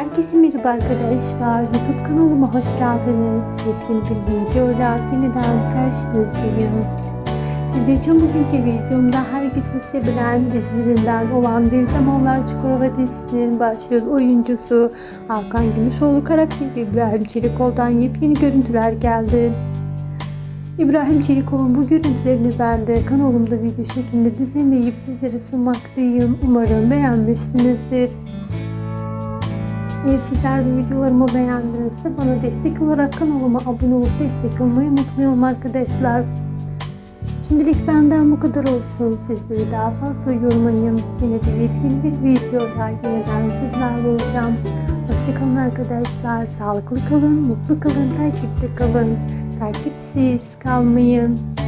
Herkese merhaba arkadaşlar. YouTube kanalıma hoş geldiniz. Yepyeni bir videoyla yeniden karşınızdayım. Sizler için bugünkü videomda herkesin sevilen dizilerinden olan Bir Zamanlar Çukurova dizisinin başrol oyuncusu Hakan Gümüşoğlu karakteri İbrahim Çelikol'dan yepyeni görüntüler geldi. İbrahim Çelikol'un bu görüntülerini ben de kanalımda video şeklinde düzenleyip sizlere sunmaktayım. Umarım beğenmişsinizdir. Eğer sizler de videolarımı beğendinizse bana destek olarak kanalıma abone olup destek olmayı unutmayalım arkadaşlar. Şimdilik benden bu kadar olsun. Sizleri daha fazla yormayın. Yine de yepyeni bir videoda yeniden sizlerle olacağım. Hoşçakalın arkadaşlar. Sağlıklı kalın, mutlu kalın, takipte kalın. Takipsiz kalmayın.